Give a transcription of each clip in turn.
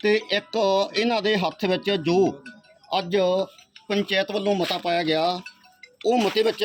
ਤੇ ਇੱਕ ਇਹਨਾਂ ਦੇ ਹੱਥ ਵਿੱਚ ਜੋ ਅੱਜ ਪੰਚਾਇਤ ਵੱਲੋਂ ਮਤਾ ਪਾਇਆ ਗਿਆ ਉਹ ਮਤੇ ਵਿੱਚ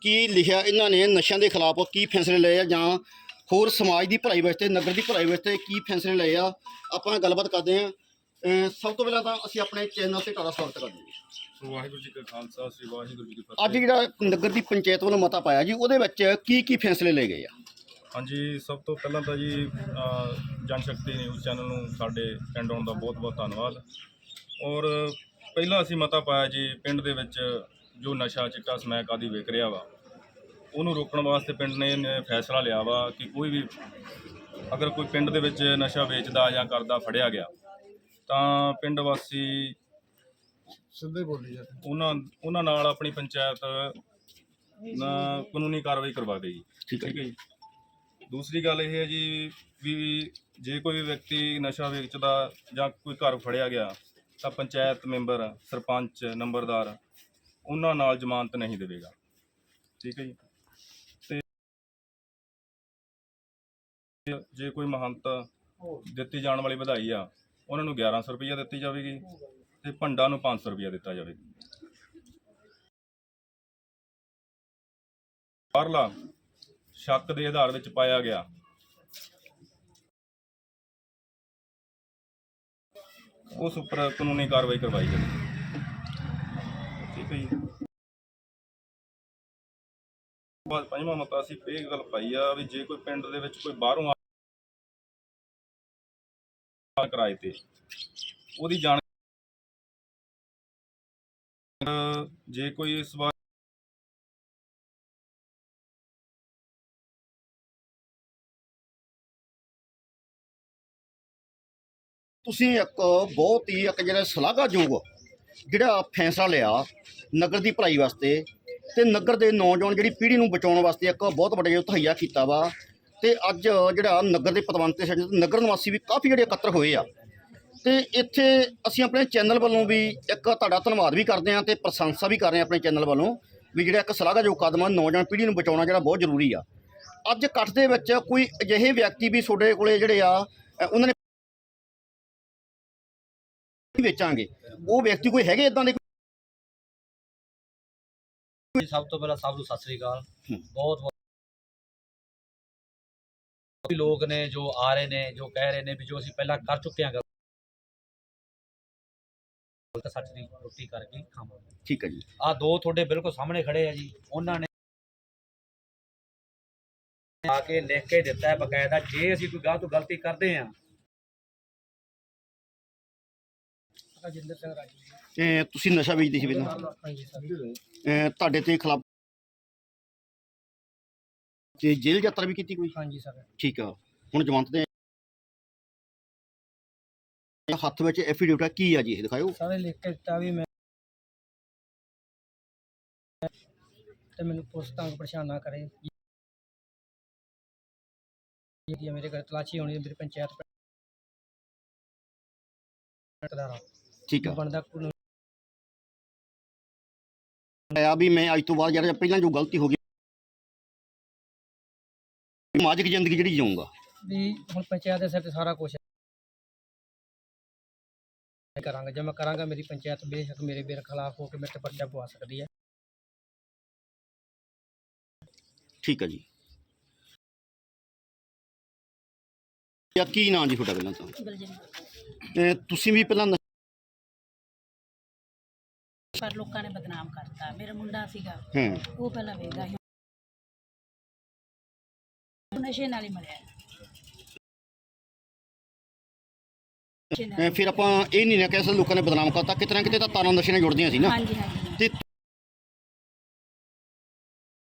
ਕੀ ਲਿਖਿਆ ਇਹਨਾਂ ਨੇ ਨਸ਼ਿਆਂ ਦੇ ਖਿਲਾਫ ਕੀ ਫੈਸਲੇ ਲਏ ਆ ਜਾਂ ਹੋਰ ਸਮਾਜ ਦੀ ਭਲਾਈ ਵਾਸਤੇ ਨਗਰ ਦੀ ਭਲਾਈ ਵਾਸਤੇ ਕੀ ਫੈਸਲੇ ਲਏ ਆ ਆਪਾਂ ਗੱਲਬਾਤ ਕਰਦੇ ਅਹ ਸਭ ਤੋਂ ਪਹਿਲਾਂ ਤਾਂ ਅਸੀਂ ਆਪਣੇ ਚੈਨਲ ਤੇ ਤੁਹਾਡਾ ਸਵਾਗਤ ਕਰਦੇ ਹਾਂ। ਵਾਹਿਗੁਰੂ ਜੀ ਕਾ ਖਾਲਸਾ ਸ੍ਰੀ ਵਾਹਿਗੁਰੂ ਜੀ ਕੀ ਫਤਿਹ। ਅੱਜ ਜਿਹੜਾ ਨਗਰ ਦੀ ਪੰਚਾਇਤ ਵੱਲੋਂ ਮਤਾ ਪਾਇਆ ਜੀ ਉਹਦੇ ਵਿੱਚ ਕੀ ਕੀ ਫੈਸਲੇ ਲਏ ਗਏ ਆ? ਹਾਂਜੀ ਸਭ ਤੋਂ ਪਹਿਲਾਂ ਤਾਂ ਜੀ ਜਨ ਸ਼ਕਤੀ ਨਿਊਜ਼ ਚੈਨਲ ਨੂੰ ਸਾਡੇ ਪਿੰਡ ਆਉਣ ਦਾ ਬਹੁਤ-ਬਹੁਤ ਧੰਨਵਾਦ। ਔਰ ਪਹਿਲਾਂ ਅਸੀਂ ਮਤਾ ਪਾਇਆ ਜੀ ਪਿੰਡ ਦੇ ਵਿੱਚ ਜੋ ਨਸ਼ਾ ਚਿੱਟਾ ਸਮੈਕ ਆਦਿ ਵਿਕ ਰਿਹਾ ਵਾ ਉਹਨੂੰ ਰੋਕਣ ਵਾਸਤੇ ਪਿੰਡ ਨੇ ਫੈਸਲਾ ਲਿਆ ਵਾ ਕਿ ਕੋਈ ਵੀ ਅਗਰ ਕੋਈ ਪਿੰਡ ਦੇ ਵਿੱਚ ਨਸ਼ਾ ਵੇਚਦਾ ਜਾਂ ਕਰਦਾ ਫੜਿਆ ਗਿਆ ਤਾਂ ਪਿੰਡ ਵਾਸੀ ਸਿੱਧੇ ਬੋਲੀ ਜਾ ਉਹਨਾਂ ਉਹਨਾਂ ਨਾਲ ਆਪਣੀ ਪੰਚਾਇਤ ਨਾ ਕਾਨੂੰਨੀ ਕਾਰਵਾਈ ਕਰਵਾਵੇਗੀ ਠੀਕ ਹੈ। ਠੀਕ ਹੈ ਜੀ। ਦੂਸਰੀ ਗੱਲ ਇਹ ਹੈ ਜੀ ਵੀ ਜੇ ਕੋਈ ਵਿਅਕਤੀ ਨਸ਼ਾ ਵੇਚਦਾ ਜਾਂ ਕੋਈ ਘਰ ਫੜਿਆ ਗਿਆ, ਤਾਂ ਪੰਚਾਇਤ ਮੈਂਬਰ, ਸਰਪੰਚ, ਨੰਬਰਦਾਰ ਉਹਨਾਂ ਨਾਲ ਜ਼ਮਾਨਤ ਨਹੀਂ ਦੇਵੇਗਾ। ਠੀਕ ਹੈ ਜੀ? ਤੇ ਜੇ ਕੋਈ ਮਹੰਤ ਦਿੱਤੀ ਜਾਣ ਵਾਲੀ ਵਧਾਈ ਆ, ਉਹਨਾਂ ਨੂੰ 1100 ਰੁਪਈਆ ਦਿੱਤੀ ਜਾਵੇਗੀ ਤੇ ਭੰਡਾ ਨੂੰ 500 ਰੁਪਈਆ ਦਿੱਤਾ ਜਾਵੇਗਾ। ਬਾਹਰਲਾ ਸ਼ੱਕ ਦੇ ਆਧਾਰ ਵਿੱਚ ਪਾਇਆ ਗਿਆ। ਉਸ ਉੱਪਰ ਕਾਨੂੰਨੀ ਕਾਰਵਾਈ ਕਰਵਾਈ ਜਾਵੇ ਠੀਕ ਹੈ ਜੀ। ਬਾਅਦ ਪੰਜਵਾਂ ਮਤਾ ਅਸੀਂ ਇਹ ਗੱਲ ਪਾਈ ਆ ਵੀ ਜੇ ਕੋਈ ਪਿੰਡ ਦੇ ਵਿੱਚ ਕੋਈ ਬਾਹਰੋਂ ਆ ਕਿਰਾਏ ਤੇ, ਉਹਦੀ ਜਾਣ ਜੇ ਕੋਈ ਇਸ ਵਾਰ ਤੁਸੀਂ ਇੱਕ ਬਹੁਤ ਹੀ ਇੱਕ ਜਿਹੜਾ ਸ਼ਲਾਘਾਯੋਗ ਜਿਹੜਾ ਫੈਸਲਾ ਲਿਆ ਨਗਰ ਦੀ ਭਲਾਈ ਵਾਸਤੇ ਤੇ ਨਗਰ ਦੇ ਨੌਜਵਾਨ ਜਿਹੜੀ ਪੀੜ੍ਹੀ ਨੂੰ ਬਚਾਉਣ ਵਾਸਤੇ ਇੱਕ ਬਹੁਤ ਵੱਡਾ ਜਿਹੜਾ ਤਹਈਆ ਕੀਤਾ ਵਾ ਤੇ ਅੱਜ ਜਿਹੜਾ ਨਗਰ ਦੇ ਪਤਵੰਤ ਤੇ ਨਗਰ ਨਿਵਾਸੀ ਵੀ ਕਾਫੀ ਜਿਹੜੇ ਇਕੱਤਰ ਹੋਏ ਆ। ਤੇ ਇੱਥੇ ਅਸੀਂ ਆਪਣੇ ਚੈਨਲ ਵੱਲੋਂ ਵੀ ਇੱਕ ਤੁਹਾਡਾ ਧੰਨਵਾਦ ਵੀ ਕਰਦੇ ਹਾਂ ਤੇ ਪ੍ਰਸ਼ੰਸਾ ਵੀ ਕਰ ਰਹੇ ਹਾਂ ਆਪਣੇ ਚੈਨਲ ਵੱਲੋਂ ਵੀ ਜਿਹੜਾ ਇੱਕ ਸ਼ਲਾਘਾਯੋਗ ਕਦਮ ਆ, ਨੌਜਵਾਨ ਪੀੜ੍ਹੀ ਨੂੰ ਬਚਾਉਣਾ ਜਿਹੜਾ ਬਹੁਤ ਜ਼ਰੂਰੀ ਆ। ਅੱਜ ਇਕੱਠ ਦੇ ਵਿੱਚ ਕੋਈ ਅਜਿਹੇ ਵਿਅਕਤੀ ਵੀ ਤੁਹਾਡੇ ਕੋਲੇ ਜਿਹੜੇ ਆ ਉਹਨਾਂ ਨੇ ਵੇਚਾਂਗੇ। ਉਹ ਵਿਅਕਤੀ ਕੋਈ ਹੈਗੇ ਇਦਾਂ ਦੇ ਜੀ, ਸਭ ਤੋਂ ਪਹਿਲਾਂ ਸਭ ਨੂੰ ਸਤਿ ਸ੍ਰੀ ਅਕਾਲ। ਬਹੁਤ ਬਹੁਤ ਕਾਫੀ ਲੋਕ ਨੇ ਜੋ ਆ ਰਹੇ ਨੇ ਜੋ ਕਹਿ ਰਹੇ ਨੇ ਵੀ ਜੋ ਅਸੀਂ ਪਹਿਲਾਂ ਕਰ ਚੁੱਕੇ ਹਾਂ ਗਲਤ ਸੱਚ ਦੀ ਰੋਟੀ ਕਰਕੇ ਖਾਵਾਂਗੇ। ਠੀਕ ਹੈ ਜੀ। ਆ ਦੋ ਤੁਹਾਡੇ ਬਿਲਕੁਲ ਸਾਹਮਣੇ ਖੜੇ ਆ ਜੀ। ਉਹਨਾਂ ਨੇ ਆ ਕੇ ਲਿਖ ਕੇ ਦਿੱਤਾ ਹੈ ਬਕਾਇਦਾ ਜੇ ਅਸੀਂ ਕੋਈ ਗਲਤ ਤੋਂ ਗਲਤੀ ਕਰਦੇ ਹਾਂ ਸਿੰਘ ਰਾਜੀ ਤੁਸੀਂ ਨਸ਼ਾ ਵੇਚਦੇ ਸੀ ਪਹਿਲਾਂ? ਹਾਂਜੀ ਸਰ। ਇਹ ਤੁਹਾਡੇ ਤੇ ਖਿਲਾਫ ਤੇ ਜੇਲ੍ਹ ਯਾਤਰਾ ਵੀ ਕੀਤੀ ਕੋਈ? ਹਾਂਜੀ ਸਰ। ਠੀਕ ਆ। ਹੁਣ ਜਮਾਨਤ ਦੇ ਹੱਥ ਵਿੱਚ ਐਫੀਡੇਵਿਟ ਆ ਕੀ ਆ ਜੀ ਇਹ ਦਿਖਾਓ ਸਾਰੇ ਲਿਖ ਕੇ ਦਿੱਤਾ ਵੀ ਮੈਂ ਤੇ ਮੈਨੂੰ ਪੁਲਿਸ ਤੰਗ ਪਰੇਸ਼ਾਨ ਨਾ ਕਰੇ। ਜਿਹੜੀ ਮੇਰੇ ਘਰ ਤਲਾਸ਼ੀ ਹੋਣੀ ਹੈ, ਮੇਰੀ ਪੰਚਾਇਤ ਕਦਾਰਾ ਠੀਕ ਆ। ਬਣਦਾ ਕਾਨੂੰਨ ਆ ਵੀ ਮੈਂ ਅੱਜ ਤੋਂ ਬਾਅਦ ਜਿਹੜਾ ਪਹਿਲਾਂ ਜੋ ਗਲਤੀ ਹੋ ਗਈ ਸਮਾਜਿਕ ਜ਼ਿੰਦਗੀ ਜਿਹੜੀ ਜਿਊਂਗਾ। ਵੀ ਹੁਣ ਪੰਚਾਇਤ ਦੇ ਸਿਰ ਤੇ ਸਾਰਾ ਕੁਝ ਕਰਾਂਗਾ ਜੇ ਮੈਂ ਕਰਾਂਗਾ ਮੇਰੀ ਪੰਚਾਇਤ ਬੇਸ਼ੱਕ ਮੇਰੇ ਬੇਰ ਖਿਲਾਫ ਹੋ ਕੇ ਮੇਰੇ ਤੇ ਪਰਚਾ ਪਵਾ ਸਕਦੀ ਹੈ। ਠੀਕ ਆ ਜੀ। ਯਾ ਕੀ ਨਾਂ ਜੀ ਤੁਹਾਡਾ ਪਹਿਲਾਂ ਤਾਂ? ਤੁਸੀਂ ਵੀ ਪਹਿਲਾਂ ਪਰ ਲੋਕਾਂ ਨੇ ਬਦਨਾਮ ਕਰਤਾ। ਮੇਰਾ ਮੁੰਡਾ ਸੀਗਾ ਹੂੰ। ਉਹ ਪਹਿਲਾਂ ਵੇਚਦਾ ਸੀ। ਉਹ ਨਸ਼ੇ ਨਾਲ ਹੀ ਮਰਿਆ। ਨਸ਼ੇ ਨਾਲ ਫਿਰ ਆਪਾਂ ਇਹ ਨਹੀਂ ਨਾ ਸਕਦੇ ਲੋਕਾਂ ਨੇ ਬਦਨਾਮ ਕਰਤਾ। ਕਿਤੇ ਨਾ ਕਿਤੇ ਤਾਂ ਤਾਰਾਂ ਨਸ਼ੇ ਨਾਲ ਜੁੜਦੀਆਂ ਸੀ ਨਾ। ਹਾਂਜੀ ਹਾਂਜੀ। ਤੇ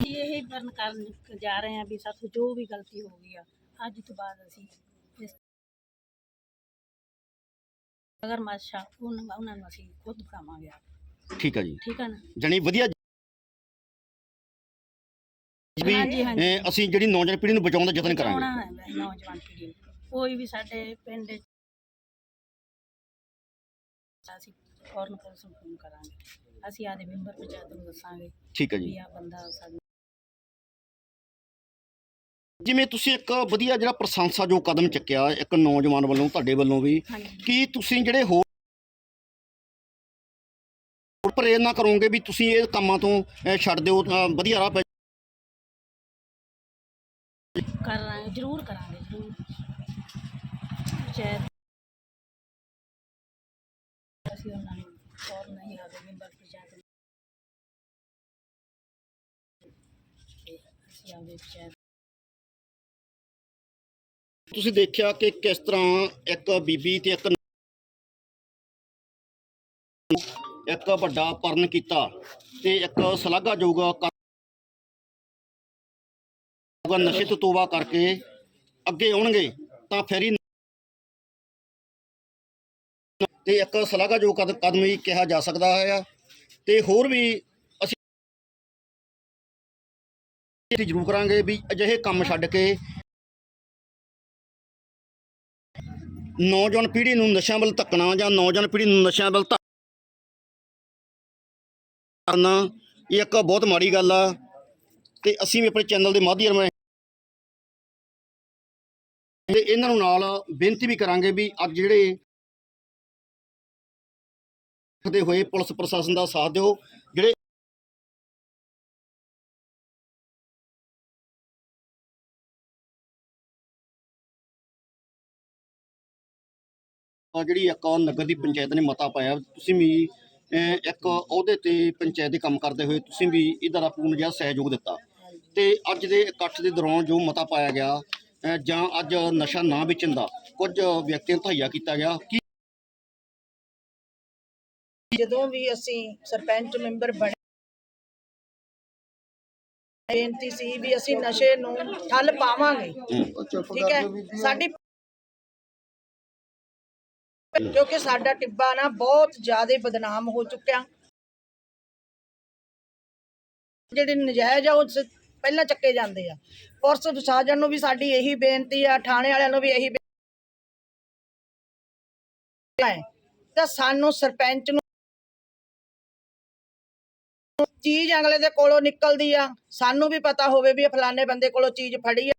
ਅਸੀਂ ਇਹ ਵਰਨ ਕਰਨ ਜਾ ਰਹੇ ਹਾਂ ਵੀ ਸਾਥੋਂ ਜੋ ਵੀ ਗਲਤੀ ਹੋ ਗਈ ਆ ਅੱਜ ਤੋਂ ਬਾਅਦ ਅਸੀਂ ਇਸ ਅਗਰ ਮਾਸ਼ਾ ਉਹਨਾਂ ਉਹਨਾਂ ਨੂੰ ਅਸੀਂ ਖੁਦ ਫੜਾਵਾਂਗੇ ਆਪ। ਠੀਕ ਹੈ ਜੀ। ਠੀਕ ਹੈ ਨਾ। ਜਣੀ ਵਧੀਆ ਵੀ ਹਾਂਜੀ, ਹਾਂਜੀ। ਅਹ, ਅਸੀਂ ਜਿਹੜੀ ਨੌਜਵਾਨ ਪੀੜ੍ਹੀ ਨੂੰ ਬਚਾਉਣ ਦਾ ਯਤਨ ਕਰਾਂਗੇ। ਬਚਾਉਣਾ ਹੈ ਵੈ- ਨੌਜਵਾਨ ਪੀੜ੍ਹੀ ਨੂੰ। ਕੋਈ ਵੀ ਸਾਡੇ ਪਿੰਡ 'ਚ ਅਸੀਂ ਫੌਰਨ ਪੁਲਿਸ ਨੂੰ ਫੋਨ ਕਰਾਂਗੇ। ਅਸੀਂ ਆਦੇ ਮੈਂਬਰ ਪੰਚਾਇਤ ਨੂੰ ਦੱਸਾਂਗੇ ਠੀਕ ਹੈ ਵੀ ਜੀ ਆ ਬੰਦਾ ਸਾਡੇ ਜਿਵੇਂ ਤੁਸੀਂ ਇੱਕ ਵਧੀਆ ਜਿਹੜਾ ਪ੍ਰਸ਼ੰਸਾ ਜੋ ਕਦਮ ਚੱਕਿਆ ਇੱਕ ਨੌਜਵਾਨ ਵੱਲੋਂ ਤੁਹਾਡੇ ਵੱਲੋਂ ਵੀ ਹਾਂਜੀ। ਕੀ ਤੁਸੀਂ ਜਿਹੜੇ ਹੋਰ ਪ੍ਰੇਰਨਾ ਕਰੋਗੇ ਵੀ ਤੁਸੀਂ ਇਹ ਕੰਮਾਂ ਤੋਂ ਅਹ, ਛੱਡ ਦਿਓ ਤਾਂ ਵਧੀਆ ਰਾਹ ਪੈ ਕਰਾਂਗੇ ਜ਼ਰੂਰ ਕਰਾਂਗੇ ਜ਼ਰੂਰ। ਪੰਚਾਇਤ ਅਸੀਂ ਉਹਨਾਂ ਨੂੰ ਫੌਰਨ ਨਹੀਂ ਆਦੇ ਮੈਂਬਰ ਪੰਚਾਇਤ ਨੂੰ ਤੇ ਅਸੀਂ ਆਦੇ ਪੰਚਾਇਤ ਤੁਸੀਂ ਦੇਖਿਆ ਕਿ ਕਿਸ ਤਰ੍ਹਾਂ ਇੱਕ ਬੀਬੀ ਤੇ ਇੱਕ ਇੱਕ ਵੱਡਾ ਪਰਨ ਕੀਤਾ ਤੇ ਇੱਕ ਸ਼ਲਾਘਾਯੋਗ ਅਗਰ ਨਸ਼ੇ ਤੋਂ ਤੋਬਾ ਕਰਕੇ ਅੱਗੇ ਆਉਣਗੇ, ਤਾਂ ਫਿਰ ਹੀ ਤੇ ਇੱਕ ਸ਼ਲਾਘਾਯੋਗ ਕਦ- ਕਦਮ ਵੀ ਕਿਹਾ ਜਾ ਸਕਦਾ ਹੈ ਤੇ ਹੋਰ ਵੀ ਅਸੀਂ ਜ਼ਰੂਰ ਕਰਾਂਗੇ ਵੀ ਅਜਿਹੇ ਕੰਮ ਛੱਡ ਕੇ ਨੌਜਵਾਨ ਪੀੜ੍ਹੀ ਨੂੰ ਨਸ਼ਿਆਂ ਵੱਲ ਧੱਕਣਾ ਜਾਂ ਨੌਜਵਾਨ ਪੀੜ੍ਹੀ ਨੂੰ ਨਸ਼ਿਆਂ ਵੱਲ ਧੱਕ- ਕਰਨਾ। ਇਹ ਇੱਕ ਬਹੁਤ ਮਾੜੀ ਗੱਲ ਆ ਤੇ ਅਸੀਂ ਵੀ ਆਪਣੇ ਚੈਨਲ ਦੇ ਮਾਧਿਅਮ ਤੇ ਇਹਨਾਂ ਨੂੰ ਨਾਲ ਬੇਨਤੀ ਵੀ ਕਰਾਂਗੇ ਵੀ ਅੱਜ ਜਿਹੜੇ ਦੇ ਹੋਏ ਪੁਲਿਸ ਪ੍ਰਸ਼ਾਸਨ ਦਾ ਸਾਥ ਦਿਓ। ਜਿਹੜੇ ਜਿਹੜੀ ਇੱਕ ਨਗਰ ਦੀ ਪੰਚਾਇਤ ਨੇ ਮਤਾ ਪਾਇਆ, ਤੁਸੀਂ ਵੀ ਇੱਕ ਅਹੁਦੇ ਤੇ ਪੰਚਾਇਤ ਦੇ ਕੰਮ ਕਰਦੇ ਹੋਏ ਤੁਸੀਂ ਵੀ ਇਹਦਾ ਦਾ ਪੂਰਨ ਜਿਹਾ ਸਹਿਯੋਗ ਦਿੱਤਾ। ਤੇ ਅੱਜ ਦੇ ਇਕੱਠ ਦੇ ਦੌਰਾਨ ਜੋ ਮਤਾ ਪਾਇਆ ਗਿਆ ਜਾਂ ਅੱਜ ਨਸ਼ਾ ਨਾ ਵੇਚਣ ਦਾ ਕੁਝ ਵਿਅਕਤੀਆਂ ਨੂੰ ਤਹਈਆ ਕੀਤਾ ਗਿਆ ਕੀ ਜਦੋਂ ਵੀ ਅਸੀਂ ਸਰਪੰਚ ਮੈਂਬਰ ਬਣੇ ਬੇਨਤੀ ਸੀ ਵੀ ਅਸੀਂ ਨਸ਼ੇ ਨੂੰ ਠੱਲ ਪਾਵਾਂਗੇ। ਠੀਕ ਹੈ? ਸਾਡੀ ਕਿਉਂਕਿ ਸਾਡਾ ਟਿੱਬਾ ਨਾ ਬਹੁਤ ਜ਼ਿਆਦਾ ਬਦਨਾਮ ਹੋ ਚੁੱਕਿਆ। ਜਿਹੜੇ ਨਜਾਇਜ਼ ਆ, ਉਹ ਸ- ਪਹਿਲਾਂ ਚੱਕੇ ਜਾਂਦੇ ਆ। ਪੁਲਿਸ ਪ੍ਰਸ਼ਾਸਨ ਨੂੰ ਵੀ ਸਾਡੀ ਇਹੀ ਬੇਨਤੀ ਆ, ਥਾਣੇ ਵਾਲਿਆਂ ਨੂੰ ਵੀ ਇਹੀ ਬੇਨਤੀ ਹੈ। ਤਾਂ ਸਾਨੂੰ ਸਰਪੰਚ ਨੂੰ ਚੀਜ਼ ਅਗਲੇ ਦੇ ਕੋਲੋਂ ਨਿਕਲਦੀ ਆ। ਸਾਨੂੰ ਵੀ ਪਤਾ ਹੋਵੇ ਵੀ ਇਹ ਫਲਾਣੇ ਬੰਦੇ ਕੋਲੋਂ ਚੀਜ਼ ਫੜੀ ਆ।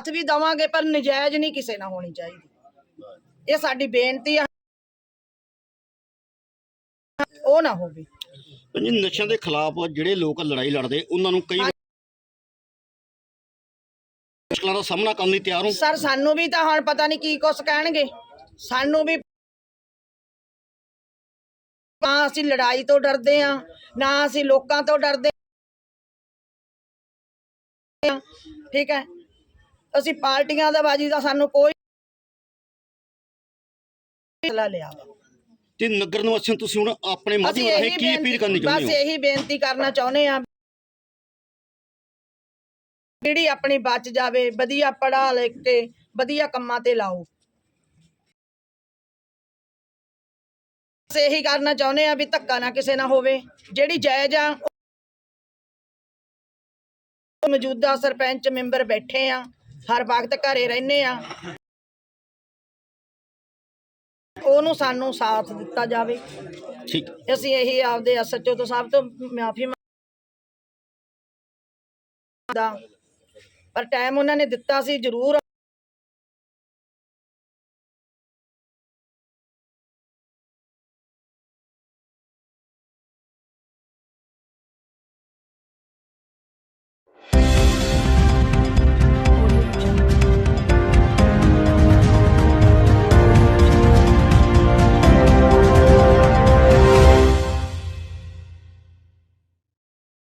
ਅਸੀਂ ਵੀ ਦਵਾਂਗੇ ਪਰ ਨਜਾਇਜ਼ ਨਹੀਂ ਕਿਸੇ ਨਾਲ ਹੋਣੀ ਚਾਹੀਦੀ। ਇਹ ਸਾਡੀ ਬੇਨਤੀ ਆ। ਉਹ ਨਾ ਹੋਵੇ। ਜੀ ਨਸ਼ਿਆਂ ਦੇ ਖਿਲਾਫ ਜਿਹੜੇ ਲੋਕ ਲੜਾਈ ਲੜਦੇ ਉਹਨਾਂ ਨੂੰ ਕਈ ਮੁਸ਼ਕਲਾਂ ਦਾ ਸਾਹਮਣਾ ਕਰਨ ਲਈ ਤਿਆਰ ਹੋ। ਸਰ ਸਾਨੂੰ ਵੀ ਤਾਂ ਹੁਣ ਪਤਾ ਨਹੀਂ ਕੀ ਕੁਛ ਕਹਿਣਗੇ। ਸਾਨੂੰ ਵੀ ਨਾ ਅਸੀਂ ਲੜਾਈ ਤੋਂ ਡਰਦੇ ਆ ਨਾ ਅਸੀਂ ਲੋਕਾਂ ਤੋਂ ਡਰਦੇ ਆ। ਠੀਕ ਹੈ। ਅਸੀਂ ਪਾਰਟੀਆਂ ਦਾ ਬਾਜੀ ਦਾ ਸਾਨੂੰ ਕੋਈ ਮਸਲਾ ਲਿਆ ਵਾ। ਤੇ ਨਗਰ ਨਿਵਾਸੀਆਂ ਨੂੰ ਤੁਸੀਂ ਹੁਣ ਆਪਣੇ ਅਸੀਂ ਮਾਧਿਅਮ ਰਾਹੀਂ ਇਹੀ ਕੀ ਅਪੀਲ ਕਰਨੀ ਬੇਨਤੀ- ਚਾਹੁੰਦੇ ਬਸ ਹੋ? ਇਹੀ ਬੇਨਤੀ ਕਰਨਾ ਚਾਹੁੰਦੇ ਆ ਜਿਹੜੀ ਆਪਣੀ ਬਚ ਜਾਵੇ ਵਧੀਆ ਪੜਾ ਲਿਖ ਕੇ ਵਧੀਆ ਕੰਮਾਂ ਤੇ ਲਾਓ। ਬਸ ਇਹੀ ਕਰਨਾ ਚਾਹੁੰਦੇ ਆ ਵੀ ਧੱਕਾ ਨਾ ਕਿਸੇ ਨਾਲ ਹੋਵੇ। ਜਿਹੜੀ ਜਾਇਜ਼ ਆ ਉਹ ਮੌਜੂਦਾ ਸਰਪੰਚ ਮੈਂਬਰ ਬੈਠੇ ਆ। ਹਰ ਵਕਤ ਘਰੇ ਰਹਿੰਦੇ ਆ। ਉਹਨੂੰ ਸਾਨੂੰ ਸਾਥ ਦਿੱਤਾ ਜਾਵੇ। ਠੀਕ। ਅਸੀਂ ਇਹੀ ਆਪਦੇ ਐਸਐਚਓ ਤੋਂ ਸਭ ਤੋਂ ਮਾਫੀ ਦਾ। ਪਰ ਟਾਈਮ ਉਹਨਾਂ ਨੇ ਦਿੱਤਾ ਸੀ ਜ਼ਰੂਰ